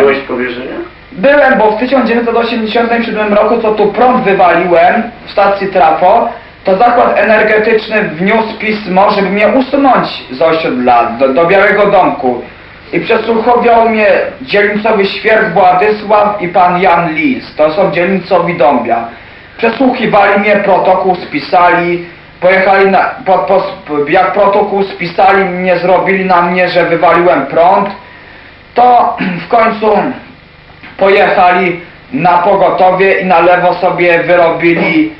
byłem. Byłeś w? Byłem, bo w 1987 roku, co tu prąd wywaliłem w stacji trafo, to zakład energetyczny wniósł pismo, żeby mnie usunąć z osiedla do, do Białego Domku. I przesłuchiwał mnie dzielnicowy świerk Władysław i pan Jan Lis. To są dzielnicowi Dąbia. Przesłuchiwali mnie, protokół spisali, pojechali na, po, po, jak protokół spisali, mnie zrobili na mnie, że wywaliłem prąd, to w końcu pojechali na pogotowie i na lewo sobie wyrobili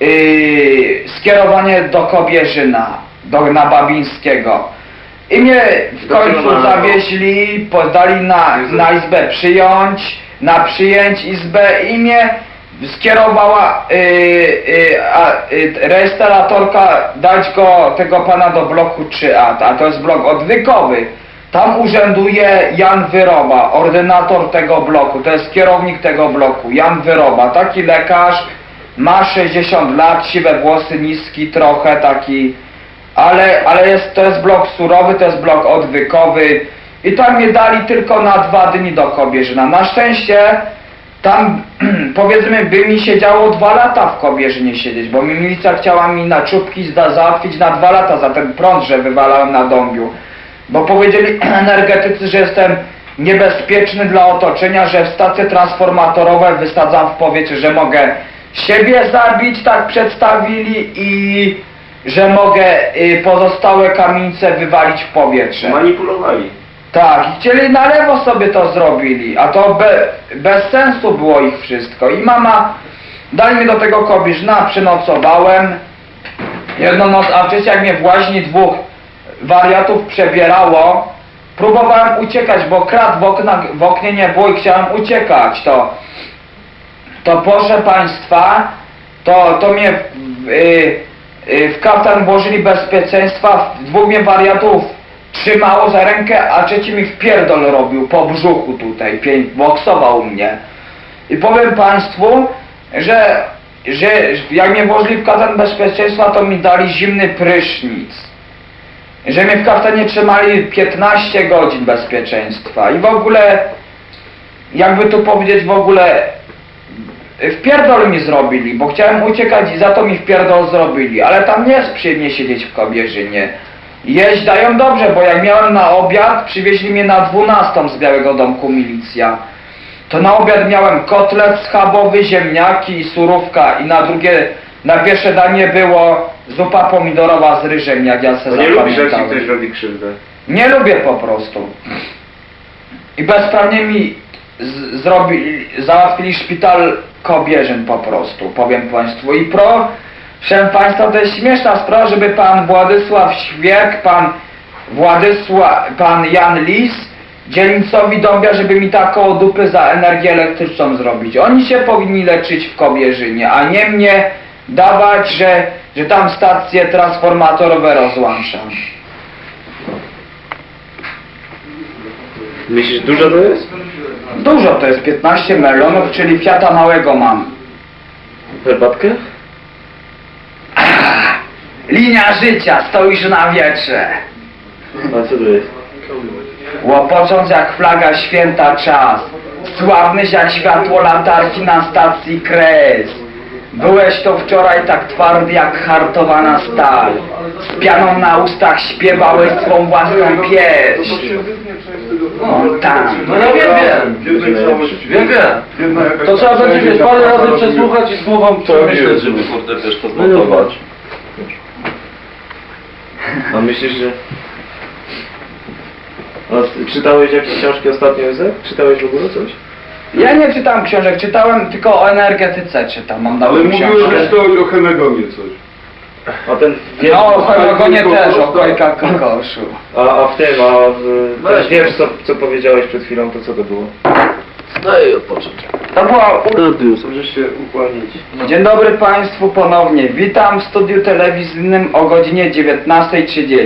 yy, skierowanie do Kobierzyna, do, na Babińskiego. I mnie w końcu Pionowa. zawieźli, podali na, na izbę przyjąć, na przyjęć izbę i mnie skierowała yy, a, yy, rejestratorka dać go, tego pana do bloku 3A, a to jest blok odwykowy. Tam urzęduje Jan Wyroba, ordynator tego bloku, to jest kierownik tego bloku, Jan Wyroba, taki lekarz, ma 60 lat, siwe włosy, niski trochę, taki, ale, ale jest, to jest blok surowy, to jest blok odwykowy i tam mnie dali tylko na dwa dni do Kobierzyna. Na szczęście tam powiedzmy by mi siedziało dwa lata w Kobierzynie siedzieć, bo mi milicja chciała mi na czubki załatwić na dwa lata za ten prąd, że wywalałem na dąbiu. Bo powiedzieli energetycy, że jestem niebezpieczny dla otoczenia, że w stacje transformatorowe wysadzam w powietrze, że mogę siebie zabić, tak przedstawili i że mogę y, pozostałe kamienice wywalić w powietrze. Manipulowali. Tak, i chcieli na lewo sobie to zrobili, a to be, bez sensu było ich wszystko. I mama, dali mi do tego Kobierzyna, przynocowałem. Jedną noc, a wcześniej jak mnie w łaźni dwóch wariatów przebierało, próbowałem uciekać, bo krat w, okna, w oknie nie było i chciałem uciekać, to to proszę Państwa, to, to mnie w, y, y, w kaftan włożyli bezpieczeństwa, dwóch mnie wariatów trzymało za rękę, a trzeci mi wpierdol robił po brzuchu tutaj, boksował mnie. I powiem Państwu, że, że jak mnie włożyli w kaftan bezpieczeństwa, to mi dali zimny prysznic. Że w kaftanie trzymali 15 godzin bezpieczeństwa i w ogóle, jakby tu powiedzieć w ogóle, Wpierdol mi zrobili, bo chciałem uciekać i za to mi wpierdol zrobili, ale tam nie jest przyjemnie siedzieć w Kobierzynie. Jeść dają dobrze, bo jak miałem na obiad, przywieźli mnie na 12 z Białego Domku milicja. To na obiad miałem kotlet schabowy, ziemniaki i surówka i na drugie, na pierwsze danie było zupa pomidorowa z ryżem, jak ja sobie nie lubisz, jak ci zapamiętałem. ktoś robi krzywdę. Nie lubię po prostu. I bezprawnie mi z- zrobili, załatwili szpital Kobierzyn po prostu, powiem Państwu. I proszę Państwa, to jest śmieszna sprawa, żeby Pan Władysław Świerk, Pan Władysław, Pan Jan Lis, dzielnicowi Dąbia, żeby mi taką dupy za energię elektryczną zrobić. Oni się powinni leczyć w Kobierzynie, a nie mnie dawać, że, że tam stacje transformatorowe rozłączam. Myślisz, dużo to jest? Dużo to jest 15 melonów, czyli Fiata małego mam. Herbatkę? Linia życia, stoisz na wietrze. A co to jest? Łopocząc jak flaga święta czas. Sławnyś jak światło latarki na stacji Kres. Byłeś to wczoraj tak twardy jak hartowana stal. Z pianą na ustach śpiewałeś swą własną pieśń. O tam. No ja wiem, wiem. Wiem, wiem. To trzeba będzie wiesz, parę razy przesłuchać i z głową przemyśleć, żeby kurde też to zmontować. A myślisz, że... A czytałeś jakieś książki ostatnio, Józef? Czytałeś w ogóle coś? Ja nie czytam książek, czytałem tylko o energetyce czytam, mam Ale książkę. też to o Hemegonie coś. A ten... No, o Hemogonie Tylko też, o. Kojka Kokoszu. A, a w tym, a w... Weź. Ten wiersz, co, co powiedziałeś przed chwilą, to co to było? Daj jej odpocząć. To była Możesz się ukłonić. Dzień dobry Państwu ponownie. Witam w studiu telewizyjnym o godzinie 19.30.